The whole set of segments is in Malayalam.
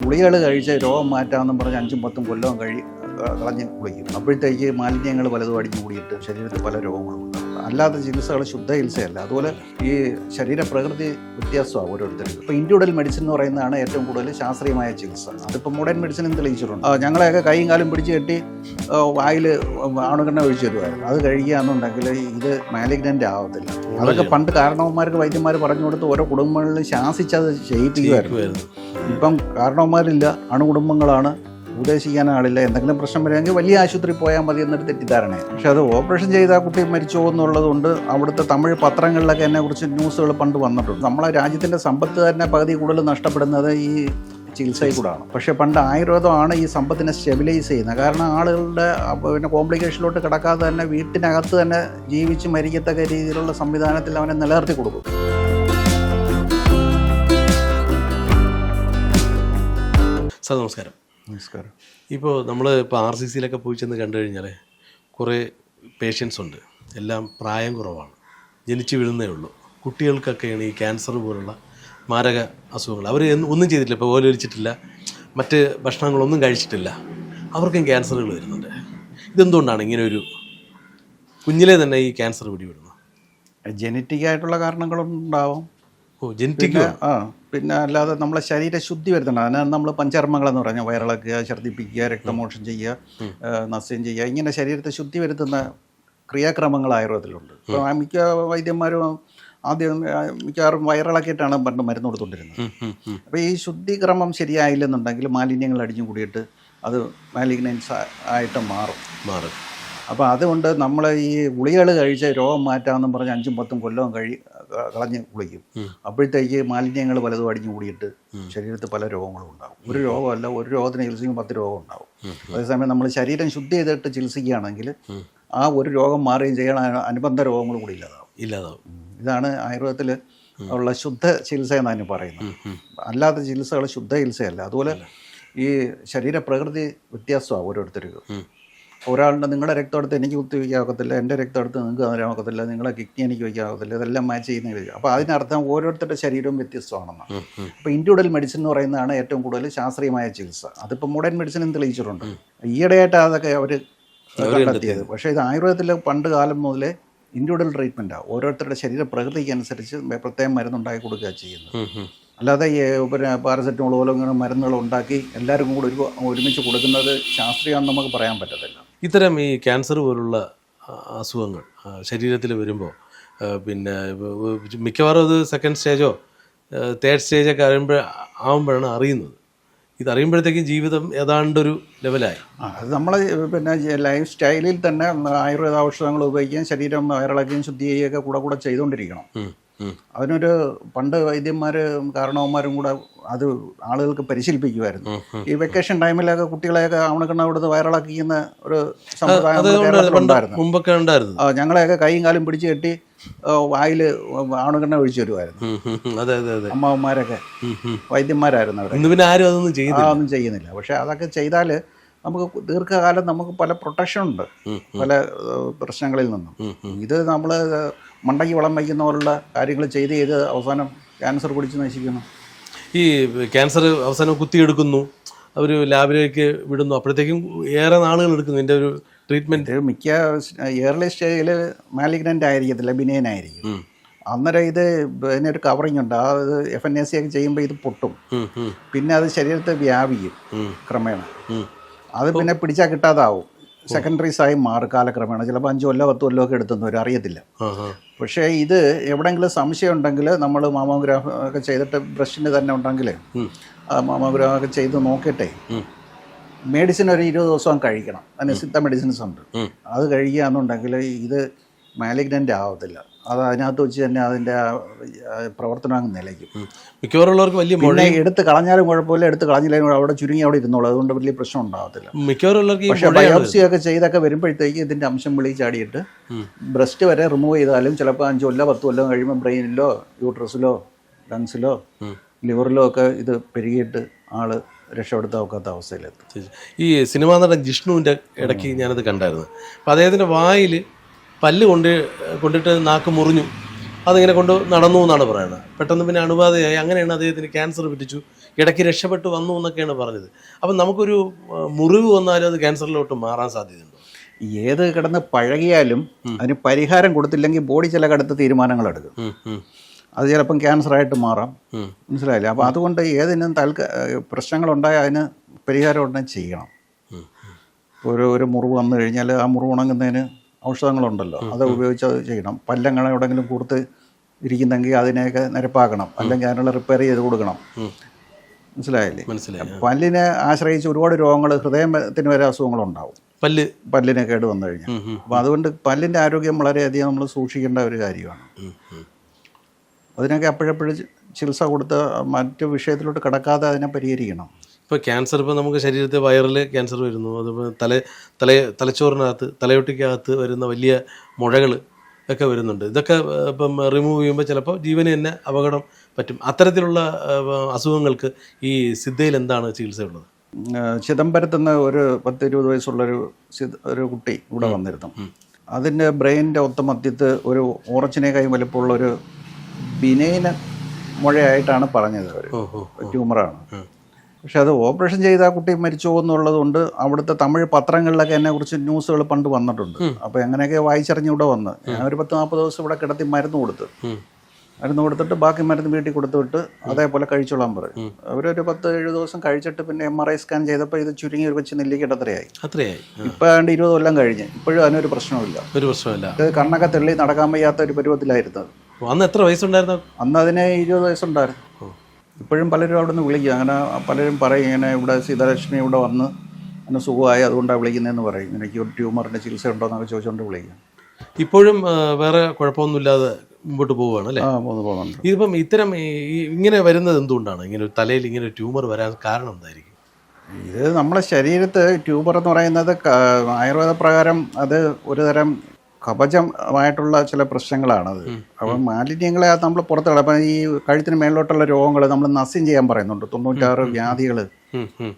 ഗുളികൾ കഴിച്ച് രോഗം മാറ്റാമെന്നും പറഞ്ഞ് അഞ്ചും പത്തും കൊല്ലവും കഴി കളഞ്ഞ് കുളിക്കും. അപ്പോഴത്തേക്ക് മാലിന്യങ്ങൾ പലതും അടിഞ്ഞു കൂടിയിട്ട് ശരീരത്തിൽ പല രോഗങ്ങളും അല്ലാത്ത ചികിത്സകൾ ശുദ്ധ ചികിത്സയല്ല അതുപോലെ ഈ ശരീരപ്രകൃതി വ്യത്യാസമാണ് ഓരോരുത്തരും ഇപ്പോൾ ഇൻഡിവിഡൽ മെഡിസിൻ എന്ന് പറയുന്നതാണ് ഏറ്റവും കൂടുതൽ ശാസ്ത്രീയമായ ചികിത്സ. അതിപ്പോൾ മോഡേൺ മെഡിസിനും തെളിയിച്ചിട്ടുണ്ട് ഞങ്ങളെയൊക്കെ കൈയും കാലും പിടിച്ച് കെട്ടി വായിൽ ആണുകണ്ണ ഒഴിച്ചു തരുമായിരുന്നു അത് കഴിക്കുകയെന്നുണ്ടെങ്കിൽ ഇത് മാലിഗ്നന്റ് ആവത്തില്ല. അതൊക്കെ പണ്ട് കാരണവന്മാർക്ക് വൈദ്യന്മാർ പറഞ്ഞു കൊടുത്ത് ഓരോ കുടുംബങ്ങളിൽ ശാസിച്ചത് ചെയ്യിപ്പിക്കുമായിരുന്നു ഇപ്പം കാരണവന്മാരില്ല അണുകുടുംബങ്ങളാണ്. ഉപദേശിക്കാൻ ആളില്ല എന്തെങ്കിലും പ്രശ്നം വരികയെങ്കിൽ വലിയ ആശുപത്രി പോയാൽ മതി എന്നൊരു തെറ്റിദ്ധാരണയാണ് പക്ഷേ അത് ഓപ്പറേഷൻ ചെയ്ത ആ കുട്ടി മരിച്ചോ എന്നുള്ളതുകൊണ്ട് അവിടുത്തെ തമിഴ് പത്രങ്ങളിലൊക്കെ എന്നെ കുറിച്ച് ന്യൂസുകൾ പണ്ട് വന്നിട്ടുണ്ട്. നമ്മളെ രാജ്യത്തിന്റെ സമ്പത്ത് തന്നെ പകുതി കൂടുതൽ നഷ്ടപ്പെടുന്നത് ഈ ചികിത്സയിൽ കൂടാണ്. പക്ഷേ പണ്ട് ആയുർവേദമാണ് ഈ സമ്പത്തിനെ സ്റ്റെബിലൈസ് ചെയ്യുന്നത്. കാരണം ആളുകളുടെ പിന്നെ കോംപ്ലിക്കേഷനിലോട്ട് കിടക്കാതെ തന്നെ വീട്ടിനകത്ത് തന്നെ ജീവിച്ച് മരിക്കത്തക്ക രീതിയിലുള്ള സംവിധാനത്തിൽ അവനെ നിലനിർത്തി കൊടുക്കും. സാർ നമസ്കാരം. നമസ്കാരം. ഇപ്പോൾ നമ്മൾ ഇപ്പോൾ ആർ സി സിയിലൊക്കെ പോയി ചെന്ന് കണ്ടു കഴിഞ്ഞാൽ കുറേ പേഷ്യൻസ് ഉണ്ട്. എല്ലാം പ്രായം കുറവാണ്. ജനിച്ചു വീഴുന്നേ ഉള്ളൂ. കുട്ടികൾക്കൊക്കെയാണ് ഈ ക്യാൻസർ പോലുള്ള മാരക അസുഖങ്ങൾ. അവർ ഒന്നും ചെയ്തിട്ടില്ല. ഇപ്പോൾ ഓലൊലിച്ചിട്ടില്ല മറ്റ് ഭക്ഷണങ്ങളൊന്നും കഴിച്ചിട്ടില്ല. അവർക്കും ക്യാൻസറുകൾ വരുന്നുണ്ട്. ഇതെന്തുകൊണ്ടാണ് ഇങ്ങനെ ഒരു കുഞ്ഞിലെ തന്നെ ഈ ക്യാൻസർ പിടിപെടുന്നത്? ജനറ്റിക് ആയിട്ടുള്ള കാരണങ്ങളുണ്ടാവും. ജനറ്റിക് പിന്നെ ആ പിന്നെ അല്ലാതെ നമ്മളെ ശരീര ശുദ്ധി വരുത്തണം അതിനാണ് നമ്മൾ പഞ്ചകർമ്മങ്ങളെന്ന് പറഞ്ഞാൽ വയറിളക്കുക ഛർദ്ദിപ്പിക്കുക രക്തമോഷം ചെയ്യുക നസ്യം ചെയ്യുക ഇങ്ങനെ ശരീരത്തെ ശുദ്ധി വരുത്തുന്ന ക്രിയാക്രമങ്ങൾ ആയുർവേദത്തിലുണ്ട്. ഇപ്പോൾ മിക്ക വൈദ്യന്മാരും ആദ്യം മിക്കവാറും വയറിളക്കിയിട്ടാണ് പണ്ട് മരുന്ന് കൊടുത്തുകൊണ്ടിരുന്നത്. അപ്പോൾ ഈ ശുദ്ധിക്രമം ശരിയായില്ലെന്നുണ്ടെങ്കിൽ മാലിന്യങ്ങൾ അടിഞ്ഞു കൂടിയിട്ട് അത് മാലിഗ്നൻസ് ആയിട്ട് മാറും. മാറും. അപ്പോൾ അതുകൊണ്ട് നമ്മൾ ഈ ഗുളികൾ കഴിച്ച് രോഗം മാറ്റാമെന്നും പറഞ്ഞ് അഞ്ചും പത്തും കൊല്ലവും കഴി കളഞ്ഞ് കുളിക്കും അപ്പോഴത്തേക്ക് മാലിന്യങ്ങൾ പലതും അടിഞ്ഞു കൂടിയിട്ട് ശരീരത്തിൽ പല രോഗങ്ങളും ഉണ്ടാകും. ഒരു രോഗമല്ല ഒരു രോഗത്തിന് ചികിത്സിക്കും പത്ത് രോഗം ഉണ്ടാകും. അതേസമയം നമ്മൾ ശരീരം ശുദ്ധി ചെയ്തിട്ട് ചികിത്സിക്കുകയാണെങ്കിൽ ആ ഒരു രോഗം മാറുകയും ചെയ്യണ അനുബന്ധ രോഗങ്ങൾ കൂടി ഇല്ലാതാവും. ഇല്ലാതാവും. ഇതാണ് ആയുർവേദത്തിൽ ഉള്ള ശുദ്ധ ചികിത്സ എന്നാണ് പറയുന്നത്. അല്ലാത്ത ചികിത്സകൾ ശുദ്ധ ചികിത്സയല്ല. അതുപോലെ ഈ ശരീര പ്രകൃതി വ്യത്യാസമാണ് ഓരോരുത്തർക്കും ഒരാളുടെ നിങ്ങളുടെ രക്തമെടുത്ത് എനിക്ക് കുത്തി വയ്ക്കാൻ ഒക്കത്തില്ല എന്റെ രക്തമെടുത്ത് നിങ്ങൾക്ക് തരാൻ ഒക്കത്തില്ല നിങ്ങളെ കിഡ്നി എനിക്ക് വയ്ക്കാൻ ഒക്കത്തില്ല ഇതെല്ലാം മാച്ച് ചെയ്യുന്ന അപ്പോൾ അതിനർത്ഥം ഓരോരുത്തരുടെ ശരീരവും വ്യത്യസ്തമാണെന്നാണ് അപ്പോൾ ഇൻഡിവിഡൽ മെഡിസിൻ എന്ന് പറയുന്നതാണ് ഏറ്റവും കൂടുതൽ ശാസ്ത്രീയമായ ചികിത്സ. അതിപ്പോൾ മോഡേൺ മെഡിസിൻ മെഡിസിനും തെളിയിച്ചിട്ടുണ്ട്. ഈയിടെയായിട്ട് അതൊക്കെ അവർ കണ്ടെത്തിയത്. പക്ഷേ ഇത് ആയുർവേദത്തിൽ പണ്ട് കാലം മുതലേ ഇൻഡിവിഡൽ ട്രീറ്റ്മെന്റാണ് ഓരോരുത്തരുടെ ശരീര പ്രകൃതിക്ക് അനുസരിച്ച് പ്രത്യേകം മരുന്നുണ്ടാക്കി കൊടുക്കുക ചെയ്യുന്നത്. അല്ലാതെ ഈ പിന്നെ പാരസെറ്റമോൾ പോലെ ഇങ്ങനെ മരുന്നുകൾ ഉണ്ടാക്കി എല്ലാവർക്കും കൂടി ഒരു ഒരുമിച്ച് കൊടുക്കുന്നത് ശാസ്ത്രീയമാണെന്ന് നമുക്ക് പറയാൻ പറ്റത്തില്ല. ഇത്തരം ഈ ക്യാൻസർ പോലുള്ള അസുഖങ്ങൾ ശരീരത്തിൽ വരുമ്പോൾ പിന്നെ മിക്കവാറും അത് സെക്കൻഡ് സ്റ്റേജോ തേർഡ് സ്റ്റേജൊക്കെ അറിയുമ്പോൾ ആകുമ്പോഴാണ് അറിയുന്നത്. ഇതറിയുമ്പോഴത്തേക്കും ജീവിതം ഏതാണ്ടൊരു ലെവലായി. അത് നമ്മൾ പിന്നെ ലൈഫ് സ്റ്റൈലിൽ തന്നെ ആയുർവേദ ഔഷധങ്ങൾ ഉപയോഗിക്കുകയും ശരീരം വയറിളക്കുകയും ശുദ്ധി ചെയ്യുകയൊക്കെ കൂടെ കൂടെ ചെയ്തുകൊണ്ടിരിക്കണം. അതിനൊരു പണ്ട് വൈദ്യന്മാർ കാരണവന്മാരും കൂടെ അത് ആളുകൾക്ക് പരിശീലിപ്പിക്കുമായിരുന്നു ഈ വെക്കേഷൻ ടൈമിലൊക്കെ കുട്ടികളെയൊക്കെ അണുക്കണ്ണ കൊടുത്ത് വയറിളക്കുന്ന ഒരു സമ്പ്രദായം ഞങ്ങളെയൊക്കെ കൈയും കാലും പിടിച്ച് കെട്ടി വായിൽ ആണുകണ്ണ ഒഴിച്ചു വരുമായിരുന്നു അമ്മാവന്മാരൊക്കെ. വൈദ്യന്മാരായിരുന്നു അവിടെ ആരും അതൊന്നും ചെയ്യുന്നില്ല ചെയ്യുന്നില്ല. പക്ഷെ അതൊക്കെ ചെയ്താൽ നമുക്ക് ദീർഘകാലം നമുക്ക് പല പ്രൊട്ടക്ഷൻ ഉണ്ട്. പല പ്രശ്നങ്ങളിൽ നിന്നും. ഇത് നമ്മൾ മണ്ടയ്ക്ക് വളം വയ്ക്കുന്ന പോലുള്ള കാര്യങ്ങൾ ചെയ്ത് ചെയ്ത് അവസാനം ക്യാൻസർ പിടിച്ച് നശിക്കുന്നു. ഈ ക്യാൻസർ അവസാനം കുത്തിയെടുക്കുന്നു. അവർ ലാബിലേക്ക് വിടുന്നു. അപ്പോഴത്തേക്കും ഏറെ നാളുകൾ എടുക്കുന്നു എന്റെ ഒരു ട്രീറ്റ്മെന്റ് മിക്ക ഇയർലി സ്റ്റേജിൽ മാലിഗ്നന്റ് ആയിരിക്കത്തില്ല ബിനേനായിരിക്കും അന്നേരം ഇത് ഇതിനൊരു കവറിങ് ഉണ്ട്. ആ എഫ് എൻ എ സി ഒക്കെ ചെയ്യുമ്പോൾ ഇത് പൊട്ടും. പിന്നെ അത് ശരീരത്തെ വ്യാപിക്കും ക്രമേണ. അത് പിന്നെ പിടിച്ചാൽ കിട്ടാതാവും. സെക്കൻഡറീസ് ആയി മാറും കാലക്രമേണ. ചിലപ്പോൾ അഞ്ച് കൊല്ലോ പത്ത് കൊല്ലോ ഒക്കെ ഒരു അറിയത്തില്ല. പക്ഷേ ഇത് എവിടെയെങ്കിലും സംശയം ഉണ്ടെങ്കിൽ നമ്മൾ മാമോഗ്രാഫ് ഒക്കെ ചെയ്തിട്ട് ബ്രഷിന് തന്നെ ഉണ്ടെങ്കിൽ മാമോഗ്രാഫ് ഒക്കെ ചെയ്ത് നോക്കട്ടെ. മെഡിസിൻ ഒരു ഇരുപത് ദിവസം കഴിക്കണം. അതിന് സിദ്ധ മെഡിസിൻസ് ഉണ്ട് അത് കഴിക്കുകയാണെന്നുണ്ടെങ്കിൽ ഇത് മാലിഗ്നന്റ് ആവത്തില്ല. അത് അതിനകത്ത് വെച്ച് തന്നെ അതിന്റെ പ്രവർത്തനം അങ്ങ് നിലയ്ക്കും. മിക്കവാറുള്ളവർക്ക് വലിയ മഴ എടുത്ത് കളഞ്ഞാലും കുഴപ്പമില്ല എടുത്ത് കളഞ്ഞില്ലെങ്കിൽ അവിടെ ചുരുങ്ങി അവിടെ ഇരുന്നോളൂ. അതുകൊണ്ട് വലിയ പ്രശ്നം ഉണ്ടാകത്തില്ല. മിക്കവാറുള്ളവർക്ക് പക്ഷേ ബയോപ്സി ഒക്കെ ചെയ്തൊക്കെ വരുമ്പോഴത്തേക്ക് ഇതിന്റെ അംശം വെളി ചാടിയിട്ട് ബ്രസ്റ്റ് വരെ റിമൂവ് ചെയ്താലും ചിലപ്പോൾ അഞ്ച് കൊല്ലോ പത്ത് കൊല്ലം കഴിയുമ്പോൾ ബ്രെയിനിലോ യൂട്രസിലോ ലങ്സിലോ ലിവറിലോ ഒക്കെ ഇത് പെരുകിയിട്ട് ആൾ രക്ഷപ്പെടുത്താൻ ഒക്കാത്ത അവസ്ഥയിലെത്തും. ഈ സിനിമാ നടൻ ജിഷ്ണുവിന്റെ ഇടയ്ക്ക് ഞാനത് കണ്ടായിരുന്നു. അപ്പോൾ അദ്ദേഹത്തിന്റെ വായിൽ പല്ല് കൊണ്ട് കൊണ്ടിട്ട് നാക്ക് മുറിഞ്ഞു. അതിങ്ങനെ കൊണ്ട് നടന്നു എന്നാണ് പറയുന്നത് പെട്ടെന്ന് പിന്നെ അണുബാധയായി. അങ്ങനെയാണ് അദ്ദേഹത്തിന് ക്യാൻസർ പിടിച്ചു ഇടയ്ക്ക് രക്ഷപ്പെട്ടു വന്നു എന്നൊക്കെയാണ് പറഞ്ഞത്. അപ്പം നമുക്കൊരു മുറിവ് വന്നാലും അത് ക്യാൻസറിലോട്ട് മാറാൻ സാധ്യതയുണ്ടോ? ഏത് കിടന്ന് പഴകിയാലും അതിന് പരിഹാരം കൊടുത്തില്ലെങ്കിൽ ബോഡി ചില കടുത്ത തീരുമാനങ്ങൾ എടുക്കും. അത് ചിലപ്പം ക്യാൻസറായിട്ട് മാറാം. മനസ്സിലായില്ലേ? അപ്പോൾ അതുകൊണ്ട് ഏതിനും തൽക്ക പ്രശ്നങ്ങളുണ്ടായാൽ അതിന് പരിഹാരം ഉടനെ ചെയ്യണം. ഒരു ഒരു മുറിവ് വന്നു കഴിഞ്ഞാൽ ആ മുറിവ് ഉണങ്ങുന്നതിന് ഔഷധങ്ങളുണ്ടല്ലോ. അത് ഉപയോഗിച്ച് അത് ചെയ്യണം. പല്ലങ്ങൾ എവിടെങ്കിലും കൂർത്ത് ഇരിക്കുന്നെങ്കിൽ അതിനെയൊക്കെ നിരപ്പാക്കണം. അല്ലെങ്കിൽ അതിനുള്ള റിപ്പയർ ചെയ്ത് കൊടുക്കണം. മനസ്സിലായില്ലേ? മനസ്സിലായി പല്ലിനെ ആശ്രയിച്ച് ഒരുപാട് രോഗങ്ങൾ ഹൃദയത്തിന് വരെ അസുഖങ്ങളുണ്ടാവും പല്ല്. പല്ലിനെ കേട് വന്നു കഴിഞ്ഞാൽ. അപ്പോൾ അതുകൊണ്ട് പല്ലിന്റെ ആരോഗ്യം വളരെയധികം നമ്മൾ സൂക്ഷിക്കേണ്ട ഒരു കാര്യമാണ്. അതിനൊക്കെ അപ്പോഴപ്പോഴും ചികിത്സ കൊടുത്ത് മറ്റു വിഷയത്തിലോട്ട് കിടക്കാതെ അതിനെ പരിഹരിക്കണം. ഇപ്പോൾ ക്യാൻസർ ഇപ്പോൾ നമുക്ക് ശരീരത്തെ വയറിൽ ക്യാൻസർ വരുന്നു. അതുപോലെ തല തല തലച്ചോറിനകത്ത് തലയൊട്ടിക്കകത്ത് വരുന്ന വലിയ മുഴകൾ ഒക്കെ വരുന്നുണ്ട്. ഇതൊക്കെ ഇപ്പം റിമൂവ് ചെയ്യുമ്പോൾ ചിലപ്പോൾ ജീവന് തന്നെ അപകടം പറ്റും. അത്തരത്തിലുള്ള അസുഖങ്ങൾക്ക് ഈ സിദ്ധയിൽ എന്താണ് ചികിത്സയുള്ളത്? ഏഹ് ചിദംബരത്തുനിന്ന് ഒരു പത്ത് ഇരുപത് വയസ്സുള്ളൊരു ഒരു കുട്ടി ഇവിടെ വന്നിരുന്നു. അതിന്റെ ബ്രെയിനിന്റെ ഒത്ത മധ്യത്ത് ഒരു ഓറച്ചിനെ വലുപ്പമുള്ള ഒരു ബിനൈന മുഴയായിട്ടാണ് പറഞ്ഞത് അവർ ട്യൂമറാണ്. പക്ഷെ അത് ഓപ്പറേഷൻ ചെയ്ത ആ കുട്ടി മരിച്ചു എന്നുള്ളത് കൊണ്ട് അവിടുത്തെ തമിഴ് പത്രങ്ങളിലൊക്കെ എന്നെ കുറിച്ച് ന്യൂസുകൾ പണ്ട് വന്നിട്ടുണ്ട്. അപ്പോൾ എങ്ങനെയൊക്കെ വായിച്ചറിഞ്ഞ് ഇവിടെ വന്ന്. ഞാൻ ഒരു പത്ത് നാൽപ്പത് ദിവസം ഇവിടെ കിടത്തി മരുന്ന് കൊടുത്ത്. മരുന്ന് കൊടുത്തിട്ട് ബാക്കി മരുന്ന് വീട്ടിൽ കൊടുത്തുവിട്ട് അതേപോലെ കഴിച്ചോളാൻ പറയും അവരൊരു പത്ത് ഏഴ് ദിവസം കഴിച്ചിട്ട് പിന്നെ എം ആർ ഐ സ്കാൻ ചെയ്തപ്പോൾ ഇത് ചുരുങ്ങി ഒരു കൊച്ചു നെല്ലിക്കിട്ടത്രയായി അത്രയായി. അത്രയായി. ഇപ്പോൾ ആണ്ട് ഇരുപത് കൊല്ലം കഴിഞ്ഞ്. ഇപ്പോഴും അതിനൊരു പ്രശ്നമില്ല ഒരു പ്രശ്നമില്ല ഇത് കണ്ണൊക്കെ തെള്ളി നടക്കാൻ വയ്യാത്ത ഒരു പരുവത്തിലായിരുന്നു. അന്ന് എത്ര വയസ്സുണ്ടായിരുന്നു? അന്ന് അതിന് ഇരുപത് വയസ്സുണ്ടായിരുന്നു. ഇപ്പോഴും പലരും അവിടെ നിന്ന് വിളിക്കും. അങ്ങനെ പലരും പറയും ഇങ്ങനെ ഇവിടെ സീതാലക്ഷ്മി ഇവിടെ വന്ന് എന്നെ സുഖമായി അതുകൊണ്ടാണ് വിളിക്കുന്നതെന്ന് പറയും. എനിക്ക് ഒരു ട്യൂമറിന്റെ ചികിത്സ ഉണ്ടോ എന്നൊക്കെ ചോദിച്ചുകൊണ്ട് വിളിക്കും. ഇപ്പോഴും വേറെ കുഴപ്പമൊന്നുമില്ലാതെ മുമ്പോട്ട് പോവുകയാണ് അല്ലേ? ആ പോകുന്നു പോകുന്നുണ്ട്. ഇതിപ്പം ഇത്തരം ഇങ്ങനെ വരുന്നത് എന്തുകൊണ്ടാണ്? ഇങ്ങനെ ഒരു തലയിൽ ഇങ്ങനെ ഒരു ട്യൂമർ വരാൻ കാരണം എന്തായിരിക്കും? ഇത് നമ്മുടെ ശരീരത്ത് ട്യൂമർ എന്ന് പറയുന്നത് ആയുർവേദ പ്രകാരം അത് ഒരു തരം കവചമായിട്ടുള്ള ചില പ്രശ്നങ്ങളാണത്. അപ്പം മാലിന്യങ്ങളെ നമ്മൾ പുറത്തു അപ്പം ഈ കഴുത്തിന് മേളിലോട്ടുള്ള രോഗങ്ങൾ നമ്മൾ നസ്യം ചെയ്യാൻ പറയുന്നുണ്ട്. തൊണ്ണൂറ്റാറ് വ്യാധികൾ.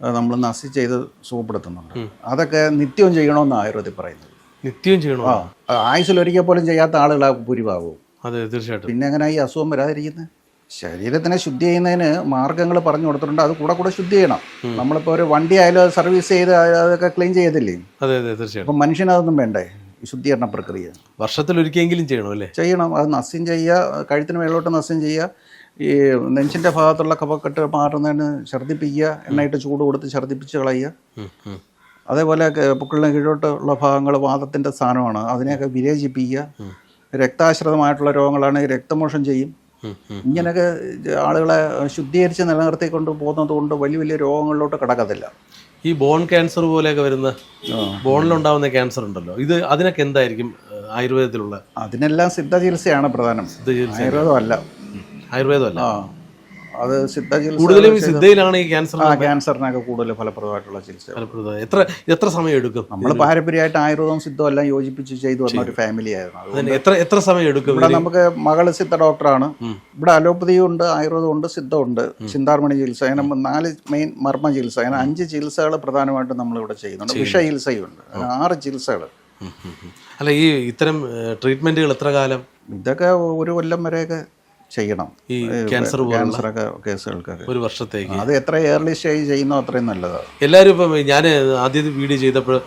നമ്മൾ നസി ചെയ്ത് സുഖപ്പെടുത്തുന്നുണ്ട്. അതൊക്കെ നിത്യവും ചെയ്യണമെന്ന് ആയുർവേദത്തിൽ പറയുന്നത്. നിത്യവും ചെയ്യണോ? ആ. ആയുസിൽ ഒരിക്കൽ പോലും ചെയ്യാത്ത ആളുകളാ ഭൂരിഭാഗവും. അതെ തീർച്ചയായിട്ടും. പിന്നെ എങ്ങനെ ഈ അസുഖം വരാതിരിക്കുന്നത് ശരീരത്തിനെ ശുദ്ധി ചെയ്യുന്നതിന് മാർഗങ്ങൾ പറഞ്ഞു കൊടുത്തിട്ടുണ്ട്. അത് കൂടെ കൂടെ ശുദ്ധി ചെയ്യണം. നമ്മളിപ്പോൾ ഒരു വണ്ടി ആയാലും സർവീസ് ചെയ്ത് അതൊക്കെ ക്ലീൻ ചെയ്തില്ലേ അതെ അതെ തീർച്ചയായിട്ടും. അപ്പം മനുഷ്യനതൊന്നും വേണ്ടേ? ഈ ശുദ്ധീകരണ പ്രക്രിയ. വർഷത്തിൽ ഒരിക്കലെങ്കിലും ചെയ്യണം അല്ലേ? ചെയ്യണം. അത് നസ്യം ചെയ്യുക കഴുത്തിന് മേളോട്ട് നസ്യം ചെയ്യുക ഈ നെഞ്ചിന്റെ ഭാഗത്തുള്ള കഫക്കെട്ട് മാറുന്നതിന് ഛർദ്ദിപ്പിക്കുക എണ്ണയിട്ട് ചൂട് കൊടുത്ത് ഛർദ്ദിപ്പിച്ച് കളയുക. അതേപോലെ പുക്കളിന് കീഴോട്ടുള്ള ഭാഗങ്ങൾ വാദത്തിന്റെ സ്ഥാനമാണ്. അതിനെയൊക്കെ വിരേചിപ്പിക്കുക. രക്താശ്രിതമായിട്ടുള്ള രോഗങ്ങളാണ് രക്തമോഷം ചെയ്യും. ഇങ്ങനെയൊക്കെ ആളുകളെ ശുദ്ധീകരിച്ച് നിലനിർത്തിക്കൊണ്ട് പോകുന്നത് കൊണ്ട് വലിയ വലിയ രോഗങ്ങളിലോട്ട് കിടക്കത്തില്ല. ഈ ബോൺ ക്യാൻസർ പോലെയൊക്കെ വരുന്ന. ബോണിലുണ്ടാവുന്ന ക്യാൻസർ ഉണ്ടല്ലോ. ഇത് അതിനൊക്കെ എന്തായിരിക്കും ആയുർവേദത്തിലുള്ള അതിനെല്ലാം സിദ്ധ ചികിത്സയാണ് പ്രധാനം ആയുർവേദം അല്ല ആയുർവേദമല്ല. ആയുർവേദമല്ല അത് സിദ്ധ കൂടുതലും സിദ്ധയിലാണ് ഈ ക്യാൻസർ ക്യാൻസറിനൊക്കെ കൂടുതൽ ഫലപ്രദമായിട്ടുള്ള ചികിത്സ. ഫലപ്രദം എത്ര എത്ര സമയം എടുക്കും നമ്മൾ പാരമ്പര്യമായിട്ട് ആയുർവേദവും സിദ്ധവും എല്ലാം യോജിപ്പിച്ച് ചെയ്തു വന്ന ഒരു ഫാമിലി ആയിരുന്നു. എത്ര എത്ര സമയം എടുക്കും ഇവിടെ നമുക്ക് മകൾ സിദ്ധ ഡോക്ടറാണ്. ഇവിടെ അലോപ്പതിയും ഉണ്ട് ആയുർവേദം ഉണ്ട് സിദ്ധവും ഉണ്ട്. ചിന്താർമണി ചികിത്സ. അങ്ങനെ നാല് മെയിൻ മർമ്മ ചികിത്സ. അങ്ങനെ അഞ്ച് ചികിത്സകൾ പ്രധാനമായിട്ടും നമ്മൾ ഇവിടെ ചെയ്യുന്നുണ്ട് വിഷ ചികിത്സയും ഉണ്ട് ആറ് ചികിത്സകൾ. അല്ല ഈ ഇത്തരം ട്രീറ്റ്മെന്റുകൾ എത്ര കാലം? ഇതൊക്കെ ഒരു കൊല്ലം വരെയൊക്കെ ചെയ്യണം. ഈ ക്യാൻസർ പോലുള്ള ക്യാൻസറൊക്കെ കേസുകൾക്കൊക്കെ. ഒരു വർഷത്തേക്ക്. അത് എത്ര ഏർലി സ്റ്റേജ് ചെയ്യുന്നോ അത്രയും നല്ലതാണ് എല്ലാവരും ഇപ്പം ഞാൻ ആദ്യത്തെ വീഡിയോ ചെയ്തപ്പോൾ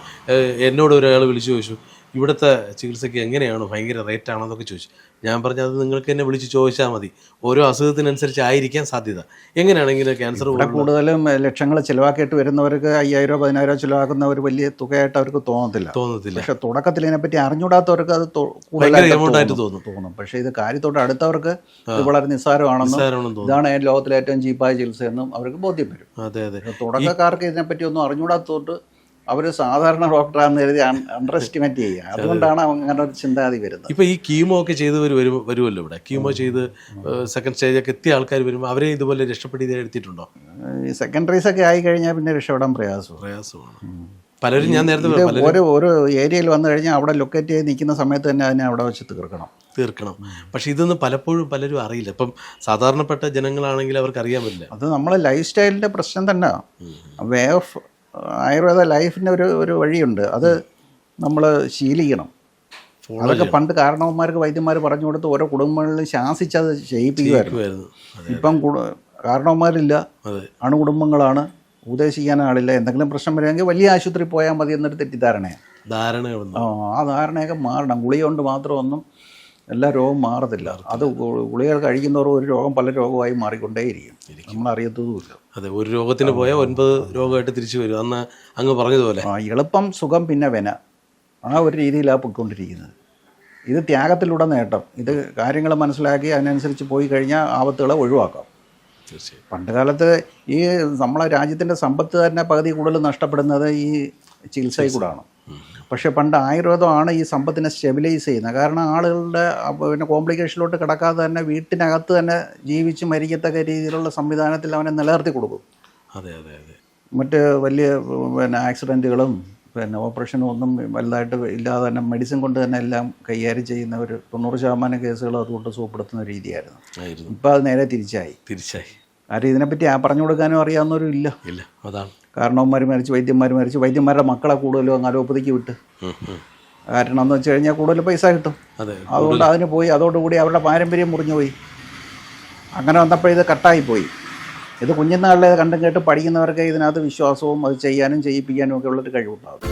എന്നോട് ഒരാൾ വിളിച്ചു ചോദിച്ചു ഇവിടുത്തെ ചികിത്സയ്ക്ക് എങ്ങനെയാണ് ഭയങ്കര റേറ്റ് ആണോ എന്നൊക്കെ ചോദിച്ചു. ഞാൻ പറഞ്ഞു അത് നിങ്ങൾക്ക് തന്നെ വിളിച്ച് ചോദിച്ചാൽ മതി. ഓരോ അസുഖത്തിനനുസരിച്ച് ആയിരിക്കാൻ സാധ്യത. എങ്ങനെയാണെങ്കിലും ക്യാൻസർ കൂടുതലും ലക്ഷങ്ങൾ ചിലവാക്കിയിട്ട് വരുന്നവർക്ക് അയ്യായിരോ പതിനായിരോ ചിലവാക്കുന്ന ഒരു വലിയ തുകയായിട്ട് അവർക്ക് തോന്നത്തില്ല. തോന്നത്തില്ല. പക്ഷെ തുടക്കത്തിൽ ഇതിനെപ്പറ്റി അറിഞ്ഞൂടാത്തവർക്ക് അത് കൂടുതലായിട്ട് തോന്നും. തോന്നും. പക്ഷേ ഇത് കാര്യത്തോട് അടുത്തവർക്ക് ഇത് വളരെ നിസ്സാരമാണെന്നും ഇതാണ് ലോകത്തിലെ ഏറ്റവും ചീപ്പായ ചികിത്സയെന്നും അവർക്ക് ബോധ്യം വരും. അതെ അതെ. തുടക്കക്കാർക്ക് ഇതിനെപ്പറ്റി ഒന്നും അറിഞ്ഞൂടാത്തതുകൊണ്ട് അവർ സാധാരണ ഡോക്ടറാന്ന് കരുതി അണ്ടർ എസ്റ്റിമേറ്റ് ചെയ്യുക. അതുകൊണ്ടാണ് അങ്ങനെ ഒരു ചിന്താഗതി വരുന്നത്. ഇപ്പൊ ഈ കീമോ ഒക്കെ ചെയ്ത് വരും വരുമല്ലോ ഇവിടെ? കീമോ ചെയ്ത് സെക്കൻഡ് സ്റ്റേജൊക്കെ എത്തിയ ആൾക്കാർ വരുമ്പോൾ അവരെ ഇതുപോലെ രക്ഷപ്പെട്ട് ഇത് എടുത്തിട്ടുണ്ടോ? ഈ സെക്കൻഡറീസ് ഒക്കെ ആയി കഴിഞ്ഞാൽ പിന്നെ രക്ഷപ്പെടാൻ പ്രയാസമാണ്. പ്രയാസമാണ്. പലരും ഞാൻ നേരത്തെ ഓരോ ഓരോ ഏരിയയിൽ വന്നു കഴിഞ്ഞാൽ അവിടെ ലൊക്കേറ്റ് ചെയ്ത് നിൽക്കുന്ന സമയത്ത് തന്നെ അതിനെ അവിടെ വെച്ച് തീർക്കണം. തീർക്കണം. പക്ഷെ ഇതൊന്നും പലപ്പോഴും പലരും അറിയില്ല. ഇപ്പം സാധാരണപ്പെട്ട ജനങ്ങളാണെങ്കിൽ അവർക്ക് അറിയാൻ പറ്റില്ല. അത് നമ്മളെ ലൈഫ് സ്റ്റൈലിന്റെ പ്രശ്നം തന്നെ. വേ ഓഫ് ആയുർവേദ ലൈഫിന്റെ ഒരു ഒരു വഴിയുണ്ട്. അത് നമ്മൾ ശീലിക്കണം. അതൊക്കെ പണ്ട് കാരണവന്മാർക്ക് വൈദ്യന്മാർ പറഞ്ഞു കൊടുത്ത് ഓരോ കുടുംബങ്ങളിലും ശാസിച്ചത് ചെയ്യിപ്പിക്കുമായിരുന്നു ഇപ്പം കാരണവന്മാരില്ല. അണുകുടുംബങ്ങളാണ്. ഉദ്ദേശിക്കാൻ ആളില്ല. എന്തെങ്കിലും പ്രശ്നം വരുമെങ്കിൽ വലിയ ആശുപത്രി പോയാൽ മതി എന്നൊരു തെറ്റിദ്ധാരണയാണ്. ആ ധാരണയൊക്കെ മാറണം. ഗുളിക കൊണ്ട് മാത്രമൊന്നും എല്ലാ രോഗവും മാറത്തില്ല. അത് ഗുളികൾ കഴിക്കുന്നവർ കഴിക്കുന്നവരും ഒരു രോഗം പല രോഗമായി മാറിക്കൊണ്ടേയിരിക്കും. നമ്മൾ അറിയത്തതുമില്ല അതെ ഒരു രോഗത്തിന് പോയാൽ ഒൻപത് രോഗമായിട്ട് തിരിച്ചു വരും. അന്ന് അങ്ങ് പറഞ്ഞതുപോലെ. ആ എളുപ്പം സുഖം പിന്നെ വെന. ആ ഒരു രീതിയിലാണ് പോയിക്കൊണ്ടിരിക്കുന്നത്. ഇത് ത്യാഗത്തിലൂടെ നേട്ടം. ഇത് കാര്യങ്ങൾ മനസ്സിലാക്കി അതിനനുസരിച്ച് പോയി കഴിഞ്ഞാൽ ആപത്തുകളെ ഒഴിവാക്കാം. തീർച്ചയായും. പണ്ട് കാലത്ത് ഈ നമ്മളെ രാജ്യത്തിന്റെ സമ്പത്ത് തന്നെ പകുതി കൂടുതൽ നഷ്ടപ്പെടുന്നത് ഈ ചികിത്സയിൽ കൂടാണ്. പക്ഷേ പണ്ട് ആയുർവേദമാണ് ഈ സമ്പത്തിനെ സ്റ്റെബിലൈസ് ചെയ്യുന്നത്. കാരണം ആളുകളുടെ പിന്നെ കോംപ്ലിക്കേഷനിലോട്ട് കിടക്കാതെ തന്നെ വീട്ടിനകത്ത് തന്നെ ജീവിച്ച് മരിക്കത്തക്ക രീതിയിലുള്ള സംവിധാനത്തിൽ അവനെ നിലനിർത്തി കൊടുക്കും. അതെ അതെ അതെ. മറ്റ് വലിയ പിന്നെ ആക്സിഡന്റുകളും പിന്നെ ഓപ്പറേഷനും ഒന്നും വലുതായിട്ട് ഇല്ലാതെ തന്നെ മെഡിസിൻ കൊണ്ട് തന്നെ എല്ലാം കൈകാര്യം ചെയ്യുന്ന ഒരു തൊണ്ണൂറ് ശതമാനം കേസുകൾ അതുകൊണ്ട് സുഖപ്പെടുത്തുന്ന രീതിയായിരുന്നു. ഇപ്പം അത് നേരെ തിരിച്ചായി. തിരിച്ചായി. ആരും ഇതിനെപ്പറ്റി ആ പറഞ്ഞു കൊടുക്കാനും അറിയാവുന്നവരും ഇല്ല ഇല്ല അതാണ്. കാരണവന്മാർ മരിച്ചു വൈദ്യന്മാർ മരിച്ചു വൈദ്യന്മാരുടെ മക്കളെ കൂടുതലും അലോപ്പതിക്ക് വിട്ട്. കാരണം എന്ന് വെച്ച് കഴിഞ്ഞാൽ കൂടുതൽ പൈസ കിട്ടും. അതെ അതുകൊണ്ട് അതിന് പോയി അതോടുകൂടി അവരുടെ പാരമ്പര്യം മുറിഞ്ഞു പോയി. അങ്ങനെ വന്നപ്പോൾ ഇത് കട്ടായി പോയി. ഇത് കുഞ്ഞുനാളിലെ കണ്ടും കേട്ട് പഠിക്കുന്നവർക്ക് ഇതിനകത്ത് വിശ്വാസവും അത് ചെയ്യാനും ചെയ്യിപ്പിക്കാനും ഒക്കെ ഉള്ളൊരു കഴിവുണ്ടാകും